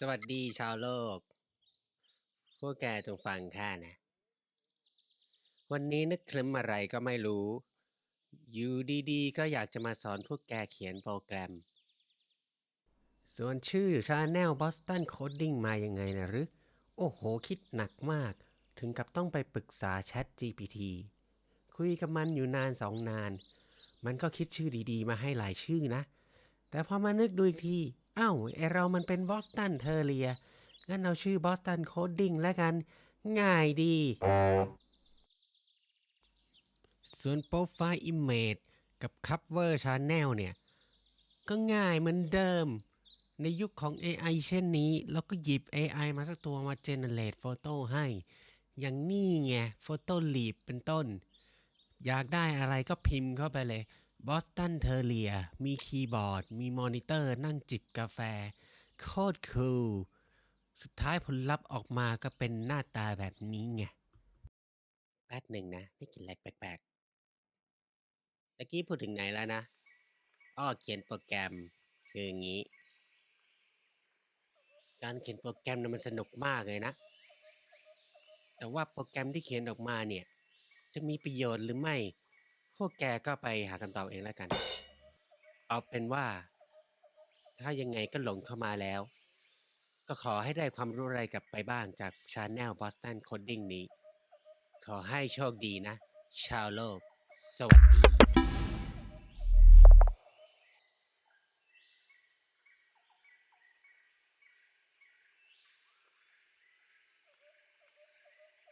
สวัสดีชาวโลก พวกแกจงฟังข้านะ วันนี้นึกคลึ้มอะไรก็ไม่รู้ อยู่ดีๆ ก็อยากจะมาสอนพวกแกเขียนโปรแกรม ส่วนชื่อ Channel Boston Coding มายังไงนะหรือ โอ้โห คิดหนักมาก ถึงกับต้องไปปรึกษา Chat GPT คุยกับมันอยู่นานสองนาน มันก็คิดชื่อดีๆ มาให้หลายชื่อนะ แต่พอมานึกดูอีกทีเอ้าไอเรามันเป็นบอสตันเทอร์เรีย งั้นเอาชื่อบอสตันโคดดิ้งแล้วกัน ง่ายดี ส่วนโปรไฟล์ Image กับ Cover Channel เนี่ย ก็ง่ายเหมือนเดิม ในยุคของ AI เช่นนี้ เราก็หยิบ AI มาสักตัวมา generate โฟโต้ให้ อย่างนี้ไง Photo Leap เป็นต้น อยากได้อะไรก็พิมพ์เข้าไปเลย บอสตันเทอร์เรีย มีคีย์บอร์ด มีมอนิเตอร์ นั่งจิบกาแฟ โคตรคูล สุดท้ายผลลัพธ์ออกมาก็เป็นหน้าตาแบบนี้ไง แป๊บหนึ่งนะ ไม่กินอะไรแปลกๆตะกี้พูดถึงไหนแล้วนะ อ้อเขียนโปรแกรม คืออย่างนี้ การเขียนโปรแกรมนะมันสนุกมากเลยนะ แต่ว่าโปรแกรมที่เขียนออกมาเนี่ย จะมีประโยชน์หรือไม่ พวกแกก็ไปหาคำตอบเองแล้วกัน เอาเป็นว่า ถ้ายังไงก็หลงเข้ามาแล้ว ก็ขอให้ได้ความรู้อะไรกลับไปบ้างจากชาแนลบอสตันโคดดิ้งนี้ ขอให้โชคดีนะ ชาวโลก สวัสดี